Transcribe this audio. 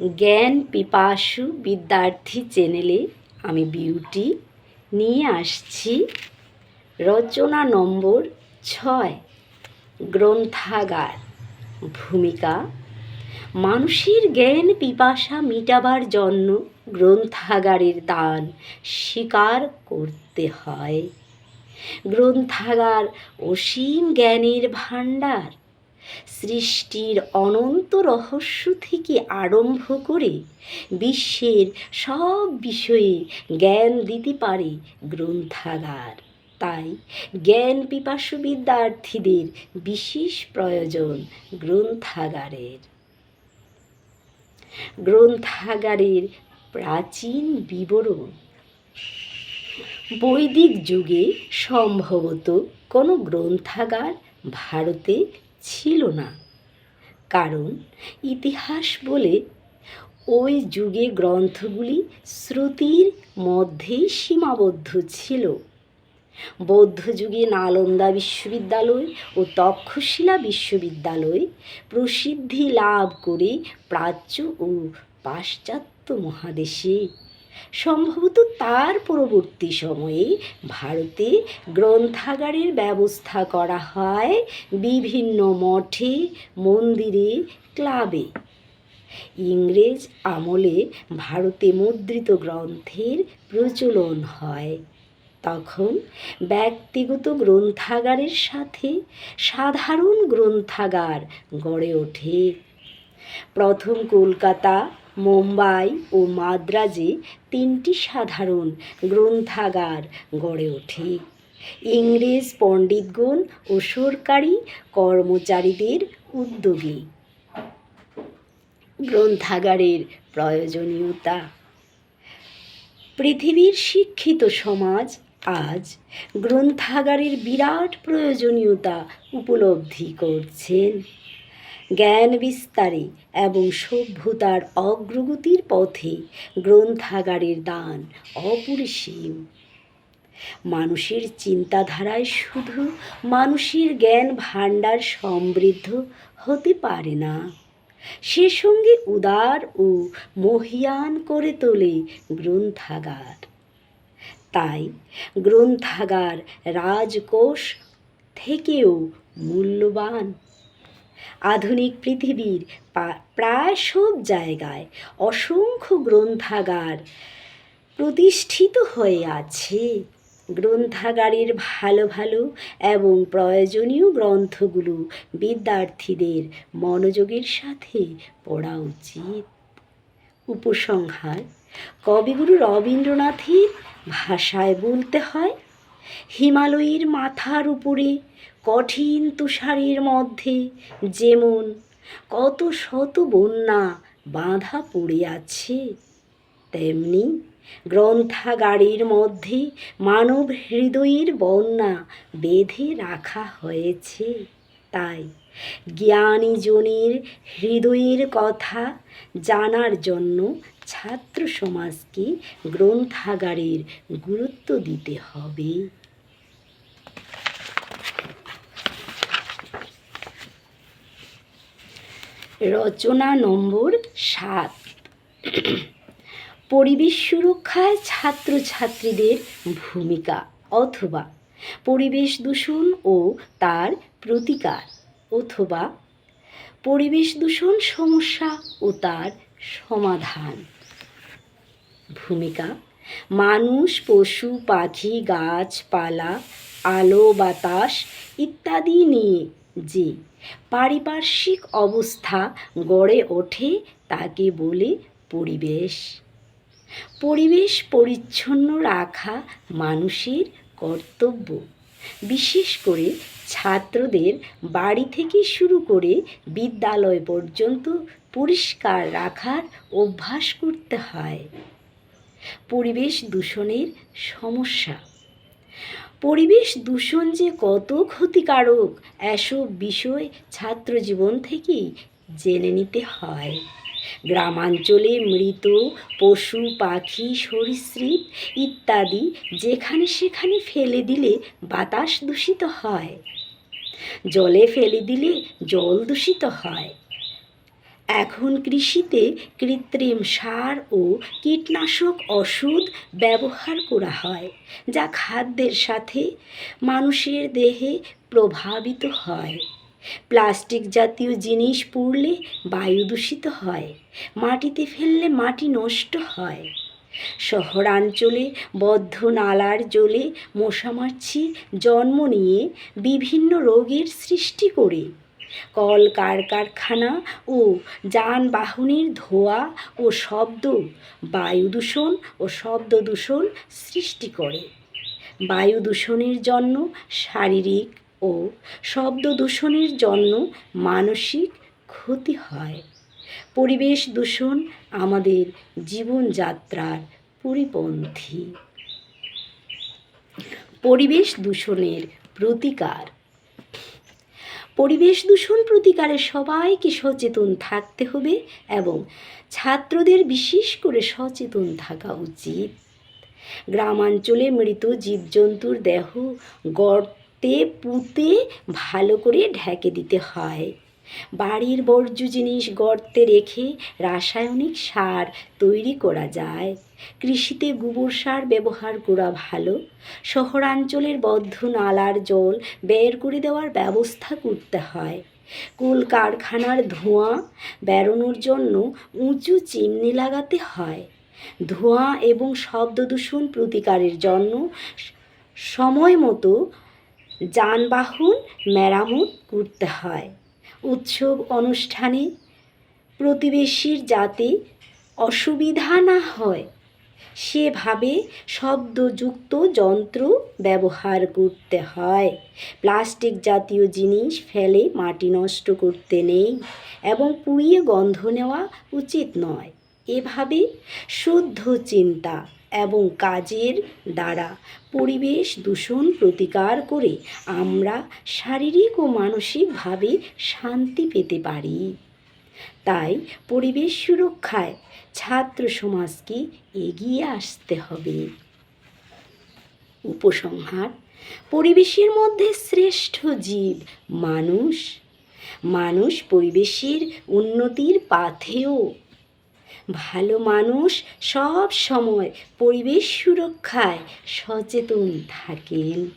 জ্ঞান পিপাসু বিদ্যার্থী চ্যানেলে আমি বিউটি নিয়ে আসছি। রচনা নম্বর ছয়, গ্রন্থাগার। ভূমিকা, মানুষের জ্ঞান পিপাসা মিটাবার জন্য গ্রন্থাগারের দান স্বীকার করতে হয়। গ্রন্থাগার অসীম জ্ঞানের ভাণ্ডার। সৃষ্টির অনন্ত রহস্য থেকে আরম্ভ করে বিশ্বের সব বিষয়ে জ্ঞান দিতে পারে গ্রন্থাগার। তাই জ্ঞান পিপাসু বিদ্যার্থীদের বিশেষ প্রয়োজন গ্রন্থাগারের। গ্রন্থাগারের প্রাচীন বিবরণ। বৈদিক যুগে সম্ভবত কোনো গ্রন্থাগার ভারতে ছিল না। কারণ ইতিহাস বলে ওই যুগে গ্রন্থগুলি শ্রুতির মধ্যেই সীমাবদ্ধ ছিল। বৌদ্ধ যুগে নালন্দা বিশ্ববিদ্যালয় ও তক্ষশিলা বিশ্ববিদ্যালয় প্রসিদ্ধি লাভ করে প্রাচ্য ও পাশ্চাত্য মহাদেশে সম্ভবত তার পরবর্তী সময়ে ভারতে গ্রন্থাগারের ব্যবস্থা করা হয় বিভিন্ন মঠে, মন্দিরে, ক্লাবে। ইংরেজ আমলে ভারতে মুদ্রিত গ্রন্থের প্রচলন হয়। তখন ব্যক্তিগত গ্রন্থাগারের সাথে সাধারণ গ্রন্থাগার গড়ে ওঠে। প্রথম কলকাতা, মুম্বাই ও মাদ্রাজে তিনটি সাধারণ গ্রন্থাগার গড়ে ওঠে। ইংরেজ পণ্ডিতগণ ও সরকারি কর্মচারীদের উদ্যোগে। গ্রন্থাগারের প্রয়োজনীয়তা। পৃথিবীর শিক্ষিত সমাজ আজ গ্রন্থাগারের বিরাট প্রয়োজনীয়তা উপলব্ধি করছেন। জ্ঞান বিস্তারে এবং সভ্যতার অগ্রগতির পথে গ্রন্থাগারের দান অপরিসীম। মানুষের চিন্তাধারায় শুধু মানুষের জ্ঞান ভাণ্ডার সমৃদ্ধ হতে পারে না। সে সঙ্গে উদার ও মহিয়ান করে তোলে গ্রন্থাগার। তাই গ্রন্থাগার রাজকোষ থেকেও মূল্যবান। আধুনিক পৃথিবীর প্রায় সব জায়গায় অসংখ্য গ্রন্থাগার প্রতিষ্ঠিত হয়ে আছে। গ্রন্থাগারের ভালো ভালো এবং প্রয়োজনীয় গ্রন্থগুলো বিদ্যার্থীদের মনোযোগের সাথে পড়া উচিত। উপসংহার, কবিগুরু রবীন্দ্রনাথের ভাষায় বলতে হয় হিমালয়ের মাথার উপরে, কঠিন তুষারের মধ্যে যেমন কত শত বন্যা বাঁধা পড়ে আছে, তেমনি গ্রন্থাগারের মধ্যে মানব হৃদয়ের বন্যা বেঁধে রাখা হয়েছে। তাই জ্ঞানীজনের হৃদয়ের কথা জানার জন্য ছাত্র সমাজকে গ্রন্থাগারের গুরুত্ব দিতে হবে। রচনা নম্বর সাত। পরিবেশ সুরক্ষায় ছাত্রছাত্রীদের ভূমিকা অথবা পরিবেশ দূষণ ও তার প্রতিকার অথবা পরিবেশ দূষণ সমস্যা ও তার সমাধান। ভূমিকা। মানুষ, পশু, পাখি গাছপালা আলো, বাতাস ইত্যাদি নিয়ে যে পারিপার্শ্বিক অবস্থা গড়ে ওঠে তাকে বলে পরিবেশ। পরিবেশ পরিচ্ছন্ন রাখা মানুষের কর্তব্য। বিশেষ করে ছাত্রদের বাড়ি থেকে শুরু করে বিদ্যালয় পর্যন্ত পরিষ্কার রাখার অভ্যাস করতে হয়। পরিবেশ দূষণের সমস্যা। পরিবেশ দূষণ যে কত ক্ষতিকারক, এসব বিষয় ছাত্র জীবন থেকেই জেনে নিতে হয়। গ্রামাঞ্চলে মৃত, পশু, পাখি, সরীসৃপ ইত্যাদি যেখানে সেখানে ফেলে দিলে বাতাস দূষিত হয়। জলে ফেলে দিলে জল দূষিত হয়। এখন কৃষিতে কৃত্রিম সার ও কীটনাশক ওষুধ ব্যবহার করা হয়, যা খাদ্যের সাথে মানুষের দেহে প্রভাবিত হয়। প্লাস্টিক জাতীয় জিনিস পুড়লে বায়ু দূষিত হয়, মাটিতে ফেললে মাটি নষ্ট হয়। শহরাঞ্চলে বদ্ধ নালার জলে মশামাছি জন্ম নিয়ে বিভিন্ন রোগের সৃষ্টি করে। কল কারখানা ও যানবাহনের ধোঁয়া ও শব্দ বায়ু দূষণ ও শব্দ দূষণ সৃষ্টি করে। বায়ু দূষণের জন্য শারীরিক ও শব্দ দূষণের জন্য মানসিক ক্ষতি হয়। পরিবেশ দূষণ আমাদের জীবনযাত্রার পরিপন্থী। পরিবেশ দূষণের প্রতিকার পরিবেশ দূষণ প্রতিকারে সবাইকে সচেতন থাকতে হবে এবং ছাত্রদের বিশেষ করে সচেতন থাকা উচিত। গ্রামাঞ্চলে মৃত জীবজন্তুর দেহ গর্তে পুঁতে ভালো করে ঢেকে দিতে হয়। বাড়ির বর্জ্য জিনিস গর্তে রেখে রাসায়নিক সার তৈরি করা যায়। কৃষিতে গোবর সার ব্যবহার করা ভালো। শহরাঞ্চলের বদ্ধ নালার জল বের করে দেওয়ার ব্যবস্থা করতে হয়। কল কারখানার ধোঁয়া বেরোনোর জন্য উঁচু চিমনি লাগাতে হয়। ধোঁয়া এবং শব্দ দূষণ প্রতিকারের জন্য সময় মতো যানবাহন মেরামত করতে হয়। উৎসব অনুষ্ঠানে প্রতিবেশীর যাতে অসুবিধা না হয়, সেভাবে শব্দযুক্ত যন্ত্র ব্যবহার করতে হয়। প্লাস্টিক জাতীয় জিনিস ফেলে মাটি নষ্ট করতে নেই এবং পুড়িয়ে গন্ধ নেওয়া উচিত নয়। এভাবে শুদ্ধ চিন্তা এবং কাজের দ্বারা পরিবেশ দূষণ প্রতিকার করে আমরা শারীরিক ও মানসিকভাবে শান্তি পেতে পারি। তাই পরিবেশ সুরক্ষায় ছাত্র সমাজকে এগিয়ে আসতে হবে। উপসংহার, পরিবেশের মধ্যে শ্রেষ্ঠ জীব মানুষ। মানুষ পরিবেশের উন্নতির পাথেও ভালো মানুষ সব সময় পরিবেশ সুরক্ষায় সচেতন থাকেন।